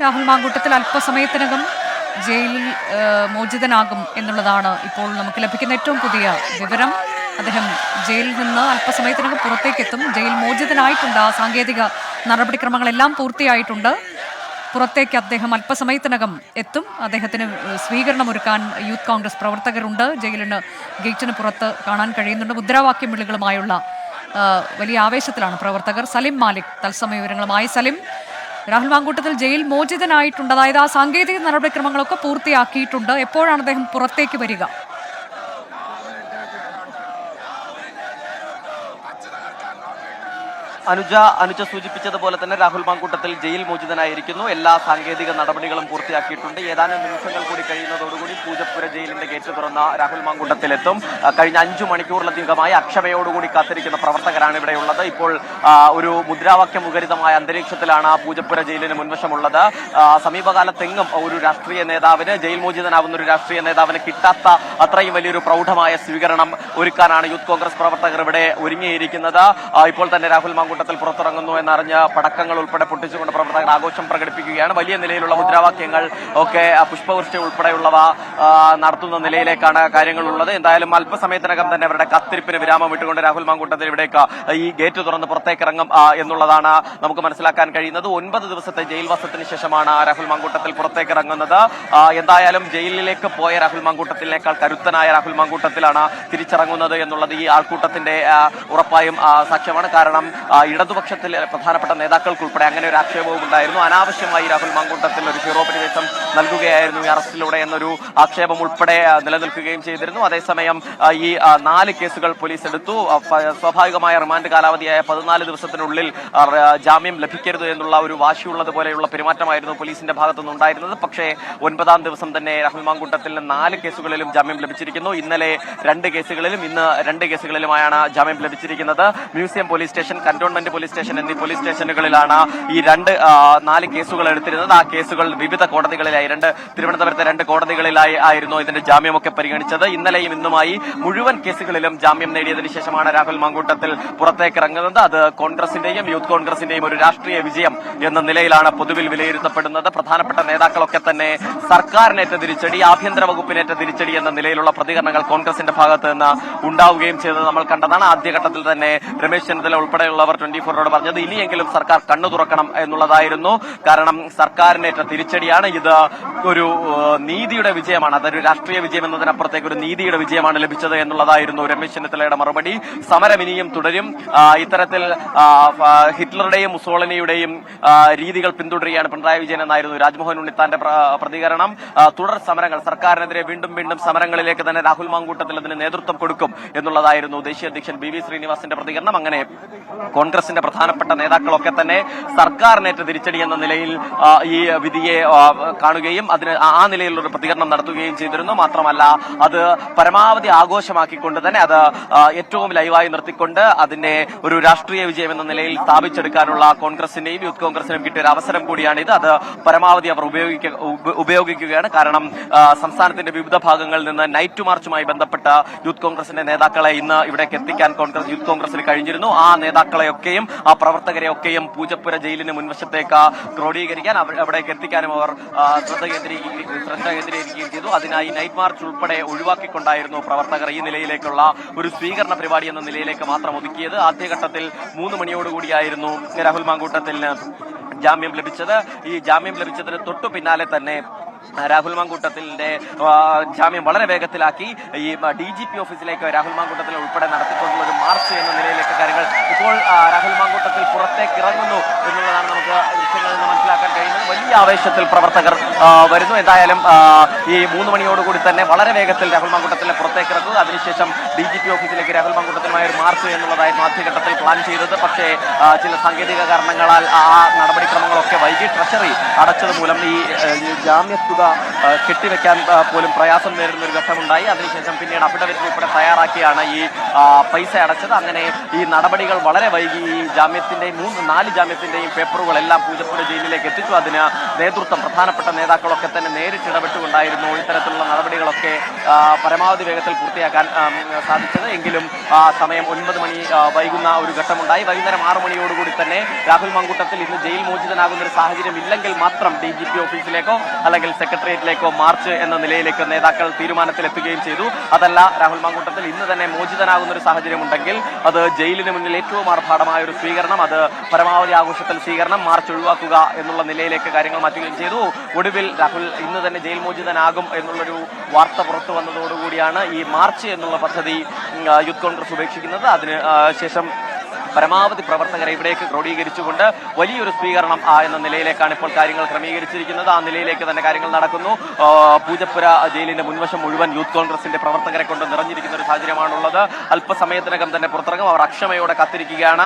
രാഹുൽ മാങ്കൂട്ടത്തിൽ അല്പസമയത്തിനകം ജയിലിൽ മോചിതനാകും എന്നുള്ളതാണ് ഇപ്പോൾ നമുക്ക് ലഭിക്കുന്ന ഏറ്റവും പുതിയ വിവരം. അദ്ദേഹം ജയിലിൽ നിന്ന് അല്പസമയത്തിനകം പുറത്തേക്കെത്തും. ജയിൽ മോചിതനായിട്ടുണ്ട്. ആ സാങ്കേതിക നടപടിക്രമങ്ങളെല്ലാം പൂർത്തിയായിട്ടുണ്ട്. പുറത്തേക്ക് അദ്ദേഹം അല്പസമയത്തിനകം എത്തും. അദ്ദേഹത്തിന് സ്വീകരണം ഒരുക്കാൻ യൂത്ത് കോൺഗ്രസ് പ്രവർത്തകരുണ്ട്. ജയിലിന് ഗേറ്റിന് പുറത്ത് കാണാൻ കഴിയുന്നുണ്ട്. മുദ്രാവാക്യം വിളികളുമായുള്ള വലിയ ആവേശത്തിലാണ് പ്രവർത്തകർ. സലിം മാലിക് തത്സമയ വിവരങ്ങളുമായി. സലിം രാഹുൽ മാങ്കൂട്ടത്തിൽ ജയിൽ മോചിതനായിട്ടുണ്ട്. അതായത് ആ സാങ്കേതിക നടപടിക്രമങ്ങളൊക്കെ പൂർത്തിയാക്കിയിട്ടുണ്ട്. എപ്പോഴാണ് അദ്ദേഹം പുറത്തേക്ക് വരിക? അനുജ അനുജ സൂചിപ്പിച്ചതുപോലെ തന്നെ രാഹുൽ മാങ്കൂട്ടത്തിൽ ജയിൽ മോചിതനായിരിക്കുന്നു. എല്ലാ സാങ്കേതിക നടപടികളും പൂർത്തിയാക്കിയിട്ടുണ്ട്. ഏതാനും നിമിഷങ്ങൾ കൂടി കഴിയുന്നതോടുകൂടി പൂജപ്പുര ജയിലിന്റെ ഗേറ്റ് തുറന്ന രാഹുൽ മാങ്കൂട്ടത്തിലെത്തും. കഴിഞ്ഞ അഞ്ചു മണിക്കൂറിലധികമായി അക്ഷമയോടുകൂടി കാത്തിരിക്കുന്ന പ്രവർത്തകരാണ് ഇവിടെയുള്ളത് ഇപ്പോൾ ഒരു മുദ്രാവാക്യ മുഖരിതമായ അന്തരീക്ഷത്തിലാണ് പൂജപ്പുര ജയിലിന് മുൻവശമുള്ളത്. സമീപകാലത്തെങ്ങും ഒരു രാഷ്ട്രീയ നേതാവിന് ജയിൽ മോചിതനാവുന്ന ഒരു രാഷ്ട്രീയ നേതാവിന് കിട്ടാത്ത അത്രയും വലിയൊരു പ്രൗഢമായ സ്വീകരണം ഒരുക്കാനാണ് യൂത്ത് കോൺഗ്രസ് പ്രവർത്തകർ ഇവിടെ ഒരുങ്ങിയിരിക്കുന്നത്. ഇപ്പോൾ തന്നെ രാഹുൽ മാങ്കൂട്ടത്തിൽ പുറത്തിറങ്ങുന്നു എന്നറിഞ്ഞ് പടക്കങ്ങൾ ഉൾപ്പെടെ പൊട്ടിച്ചുകൊണ്ട് പ്രവർത്തകർ ആഘോഷം പ്രകടിപ്പിക്കുകയാണ്. വലിയ നിലയിലുള്ള മുദ്രാവാക്യങ്ങൾ ഒക്കെ പുഷ്പവൃഷ്ടി ഉൾപ്പെടെയുള്ളവ നടത്തുന്ന നിലയിലേക്കാണ് കാര്യങ്ങളുള്ളത്. എന്തായാലും അല്പസമയത്തിനകം തന്നെ അവരുടെ കത്തിരിപ്പിന് വിരാമം ഇട്ടുകൊണ്ട് രാഹുൽ മാങ്കൂട്ടത്തിൽ ഇവിടേക്ക് ഈ ഗേറ്റ് തുറന്ന് പുറത്തേക്ക് ഇറങ്ങും എന്നുള്ളതാണ് നമുക്ക് മനസ്സിലാക്കാൻ കഴിയുന്നത്. ഒൻപത് ദിവസത്തെ ജയിൽവാസത്തിന് ശേഷമാണ് രാഹുൽ മാങ്കൂട്ടത്തിൽ പുറത്തേക്ക് ഇറങ്ങുന്നത് എന്തായാലും ജയിലിലേക്ക് പോയ രാഹുൽ മാങ്കൂട്ടത്തിനേക്കാൾ കരുത്തനായ രാഹുൽ മാങ്കൂട്ടത്തിലാണ് തിരിച്ചിറങ്ങുന്നത് എന്നുള്ളത് ഈ ആൾക്കൂട്ടത്തിന്റെ ഉറപ്പായും സാക്ഷ്യമാണ്. കാരണം ഇടതുപക്ഷത്തിലെ പ്രധാനപ്പെട്ട നേതാക്കൾക്കുൾപ്പെടെ അങ്ങനെ ഒരു ആക്ഷേപവും ഉണ്ടായിരുന്നു. അനാവശ്യമായി രാഹുൽ മാങ്കൂട്ടത്തിൽ ഒരു ഹീറോ പരിവേഷം നൽകുകയായിരുന്നു ഈ അറസ്റ്റിലൂടെ എന്നൊരു ആക്ഷേപം ഉൾപ്പെടെ നിലനിൽക്കുകയും ചെയ്തിരുന്നു. അതേസമയം ഈ നാല് കേസുകൾ പോലീസ് എടുത്തു. സ്വാഭാവികമായ റിമാൻഡ് കാലാവധിയായ പതിനാല് ദിവസത്തിനുള്ളിൽ ജാമ്യം ലഭിക്കരുത് എന്നുള്ള ഒരു വാശിയുള്ളത് പോലെയുള്ള പെരുമാറ്റമായിരുന്നു പോലീസിന്റെ ഭാഗത്തുനിന്ന് ഉണ്ടായിരുന്നത്. പക്ഷേ ഒൻപതാം ദിവസം തന്നെ രാഹുൽ മാങ്കൂട്ടത്തിന് നാല് കേസുകളിലും ജാമ്യം ലഭിച്ചിരിക്കുന്നു. ഇന്നലെ രണ്ട് കേസുകളിലും ഇന്ന് രണ്ട് കേസുകളിലുമായാണ് ജാമ്യം ലഭിച്ചിരിക്കുന്നത്. Museum police station cantonment police station എന്നീ പോലീസ് സ്റ്റേഷനുകളിലാണ് ഈ രണ്ട് നാല് കേസുകൾ എടുത്തിരുന്നത്. ആ കേസുകൾ വിവിധ കോടതികളിലായി രണ്ട് തിരുവനന്തപുരത്തെ രണ്ട് കോടതികളിലായി ആയിരുന്നു ഇതിന്റെ ജാമ്യമൊക്കെ പരിഗണിച്ചത്. ഇന്നലെയും ഇന്നുമായി മുഴുവൻ കേസുകളിലും ജാമ്യം നേടിയതിനു ശേഷമാണ് രാഹുൽ മാങ്കൂട്ടത്തിൽ പുറത്തേക്ക് ഇറങ്ങുന്നത് അത് കോൺഗ്രസിന്റെയും യൂത്ത് കോൺഗ്രസിന്റെയും ഒരു രാഷ്ട്രീയ വിജയം എന്ന നിലയിലാണ് പൊതുവിൽ വിലയിരുത്തപ്പെടുന്നത്. പ്രധാനപ്പെട്ട നേതാക്കളൊക്കെ തന്നെ സർക്കാരിനേറ്റ തിരിച്ചടി ആഭ്യന്തര വകുപ്പിനേറ്റ തിരിച്ചടി എന്ന നിലയിലുള്ള പ്രതികരണങ്ങൾ കോൺഗ്രസിന്റെ ഭാഗത്ത് നിന്ന് ഉണ്ടാവുകയും ചെയ്തത് നമ്മൾ കണ്ടതാണ്. ആദ്യഘട്ടത്തിൽ തന്നെ രമേശ് ചെന്നിത്തല ഉൾപ്പെടെയുള്ളവർ ട്വന്റി ഫോറിനോട് പറഞ്ഞത് ഇനിയെങ്കിലും സർക്കാർ കണ്ണു തുറക്കണം എന്നുള്ളതായിരുന്നു. കാരണം സർക്കാരിനേറ്റ തിരിച്ചടിയാണ് ഇത്. ഒരു നീതിയുടെ വിജയമാണ്. അതൊരു രാഷ്ട്രീയ വിജയം എന്നതിനപ്പുറത്തേക്ക് ഒരു നീതിയുടെ വിജയമാണ് ലഭിച്ചത് എന്നുള്ളതായിരുന്നു രമേശ് ചെന്നിത്തലയുടെ മറുപടി. സമരം ഇനിയും തുടരും. ഇത്തരത്തിൽ ഹിറ്റ്ലറുടെയും മുസോളിനിയുടെയും രീതികൾ പിന്തുടരുകയാണ് പിണറായി വിജയൻ എന്നായിരുന്നു രാജ്മോഹൻ ഉണ്ണിത്താന്റെ പ്രതികരണം. തുടർ സമരങ്ങൾ സർക്കാരിനെതിരെ വീണ്ടും വീണ്ടും സമരങ്ങളിലേക്ക് തന്നെ രാഹുൽ മാങ്കൂട്ടത്തിൽ അതിന് നേതൃത്വം കൊടുക്കും എന്നുള്ളതായിരുന്നു ദേശീയ അധ്യക്ഷൻ ബി വി ശ്രീനിവാസിന്റെ പ്രതികരണം. അങ്ങനെ കോൺഗ്രസിന്റെ പ്രധാനപ്പെട്ട നേതാക്കളൊക്കെ തന്നെ സർക്കാരിനേറ്റ തിരിച്ചടി എന്ന നിലയിൽ ഈ വിധിയെ കാണുകയും അതിന് ആ- നിലയിലുള്ള ഒരു പ്രതികരണം നടത്തുകയും ചെയ്തിരുന്നു. മാത്രമല്ല അത് പരമാവധി ആഘോഷമാക്കിക്കൊണ്ട് തന്നെ അത് ഏറ്റവും ലൈവായി നിർത്തിക്കൊണ്ട് അതിനെ ഒരു രാഷ്ട്രീയ വിജയം എന്ന നിലയിൽ സ്ഥാപിച്ചെടുക്കാനുള്ള കോൺഗ്രസിന്റെയും യൂത്ത് കോൺഗ്രസിനും കിട്ടിയ ഒരു അവസരം കൂടിയാണിത്. അത് പരമാവധി അവർ ഉപയോഗിക്ക ഉപയോഗിക്കുകയാണ്. കാരണം സംസ്ഥാനത്തിന്റെ വിവിധ ഭാഗങ്ങളിൽ നിന്ന് നൈറ്റ് മാർച്ചുമായി ബന്ധപ്പെട്ട യൂത്ത് കോൺഗ്രസിന്റെ നേതാക്കളെ ഇന്ന് ഇവിടേക്ക് എത്തിക്കാൻ കോൺഗ്രസ് യൂത്ത് കോൺഗ്രസിന് കഴിഞ്ഞിരുന്നു. ആ നേതാക്കളെയൊക്കെയും ആ പ്രവർത്തകരെ ഒക്കെയും പൂജപ്പുര ജയിലിന് മുൻവശത്തേക്ക് ക്രോഡീകരിക്കാൻ അവ- അവിടേക്ക് എത്തിക്കാനും അവർ ശ്രദ്ധ കേന്ദ്രീകരിക്കുകയും ശ്രദ്ധ കേന്ദ്രീകരിക്കുകയും ചെയ്തു. അതിനായി നൈറ്റ് മാർച്ച് ഉൾപ്പെടെ ഒഴിവാക്കിക്കൊണ്ടായിരുന്നു പ്രവർത്തകർ ഈ നിലയിലേക്കുള്ള ഒരു സ്വീകരണ പരിപാടി എന്ന നിലയിലേക്ക് മാത്രം ഒതുക്കിയത്. ആദ്യഘട്ടത്തിൽ മൂന്ന് മണിയോടുകൂടിയായിരുന്നു രാഹുൽ മാങ്കൂട്ടത്തിന് ജാമ്യം ലഭിച്ചത്. ഈ ജാമ്യം ലഭിച്ചതിന് തൊട്ടു പിന്നാലെ തന്നെ രാഹുൽ മാങ്കൂട്ടത്തിന്റെ ജാമ്യം വളരെ വേഗത്തിലാക്കി. ഈ ഡി ജി പി ഓഫീസിലേക്ക് രാഹുൽ മാങ്കൂട്ടത്തിൽ ഉൾപ്പെടെ നടത്തിക്കൊണ്ടുള്ള ഒരു മാർച്ച് എന്ന നിലയിലേക്ക് കാര്യങ്ങൾ ഇപ്പോൾ രാഹുൽ മാങ്കൂട്ടത്തിൽ പുറത്തേക്ക് ഇറങ്ങുന്നു എന്നുള്ളതാണ് നമുക്ക് ദൃശ്യങ്ങളിൽ നിന്ന് മനസ്സിലാക്കാൻ കഴിയുന്നത്. വലിയ ആവേശത്തിൽ പ്രവർത്തകർ വരുന്നു. എന്തായാലും ഈ മൂന്ന് മണിയോടുകൂടി തന്നെ വളരെ വേഗത്തിൽ രാഹുൽ മാങ്കൂട്ടത്തിലെ പുറത്തേക്ക് ഇറങ്ങുക അതിനുശേഷം ഡി ജി പി ഓഫീസിലേക്ക് രാഹുൽ മാങ്കൂട്ടത്തിനുമായ ഒരു മാർച്ച് എന്നുള്ളതായിരുന്നു ആദ്യഘട്ടത്തിൽ പ്ലാൻ ചെയ്തത്. പക്ഷേ ചില സാങ്കേതിക കാരണങ്ങളാൽ ആ നടപടിക്രമങ്ങളൊക്കെ വൈകി ട്രഷറി അടച്ചത് മൂലം ഈ ജാമ്യ തുക കെട്ടിവെക്കാൻ പോലും പ്രയാസം നേരിടുന്ന ഒരു ഘട്ടമുണ്ടായി. അതിനുശേഷം പിന്നീട് അഫിഡവിറ്റ് ഉൾപ്പെടെ തയ്യാറാക്കിയാണ് ഈ പൈസ അടച്ചത്. അങ്ങനെ ഈ നടപടികൾ വളരെ വൈകി. ഈ ജാമ്യത്തിന്റെയും മൂന്ന് നാല് ജാമ്യത്തിന്റെയും പേപ്പറുകളെല്ലാം പൂജപ്പുര ജയിലിലേക്ക് എത്തിച്ചു. അതിന് നേതൃത്വം പ്രധാനപ്പെട്ട നേതാക്കളൊക്കെ തന്നെ നേരിട്ട് ഇടപെട്ടുകൊണ്ടായിരുന്നു ഇത്തരത്തിലുള്ള നടപടികളൊക്കെ പരമാവധി വേഗത്തിൽ പൂർത്തിയാക്കാൻ സാധിച്ചത്. എങ്കിലും സമയം ഒൻപത് മണി വൈകുന്ന ഒരു ഘട്ടമുണ്ടായി. വൈകുന്നേരം ആറ് മണിയോടുകൂടി തന്നെ രാഹുൽ മങ്കൂട്ടത്തിൽ ഇന്ന് ജയിൽ മോചിതനാകുന്ന ഒരു സാഹചര്യം ഇല്ലെങ്കിൽ മാത്രം ഡി ജി പി ഓഫീസിലേക്കോ അല്ലെങ്കിൽ സെക്രട്ടേറിയറ്റിലേക്കോ മാർച്ച് എന്ന നിലയിലേക്ക് നേതാക്കൾ തീരുമാനത്തിലെത്തുകയും ചെയ്തു. അതല്ല രാഹുൽ മാങ്കൂട്ടത്തിൽ ഇന്ന് തന്നെ മോചിതനാകുന്ന ഒരു സാഹചര്യം ഉണ്ടെങ്കിൽ അത് ജയിലിന് മുന്നിൽ ഏറ്റവും ആർഭാടമായ ഒരു സ്വീകരണം അത് പരമാവധി ആഘോഷത്തിൽ സ്വീകരണം മാർച്ച് ഒഴിവാക്കുക എന്നുള്ള നിലയിലേക്ക് കാര്യങ്ങൾ മാറ്റുകയും ചെയ്തു. ഒടുവിൽ രാഹുൽ ഇന്ന് തന്നെ ജയിൽ മോചിതനാകും എന്നുള്ളൊരു വാർത്ത പുറത്തു വന്നതോടുകൂടിയാണ് ഈ മാർച്ച് എന്നുള്ള പദ്ധതി യൂത്ത് കോൺഗ്രസ് ഉപേക്ഷിക്കുന്നത്. അതിന് ശേഷം പരമാവധി പ്രവർത്തകരെ ഇവിടേക്ക് ക്രോഡീകരിച്ചുകൊണ്ട് വലിയൊരു സ്വീകരണം എന്ന നിലയിലേക്കാണ് ഇപ്പോൾ കാര്യങ്ങൾ ക്രമീകരിച്ചിരിക്കുന്നത്. ആ നിലയിലേക്ക് തന്നെ കാര്യങ്ങൾ നടക്കുന്നു. പൂജപ്പുര ജയിലിന്റെ മുൻവശം മുഴുവൻ യൂത്ത് കോൺഗ്രസിന്റെ പ്രവർത്തകരെ കൊണ്ട് നിറഞ്ഞിരിക്കുന്ന ഒരു സാഹചര്യമാണുള്ളത്. അല്പസമയത്തിനകം തന്നെ പുറത്തിറങ്ങും. അവർ അക്ഷമയോടെ കാത്തിരിക്കുകയാണ്.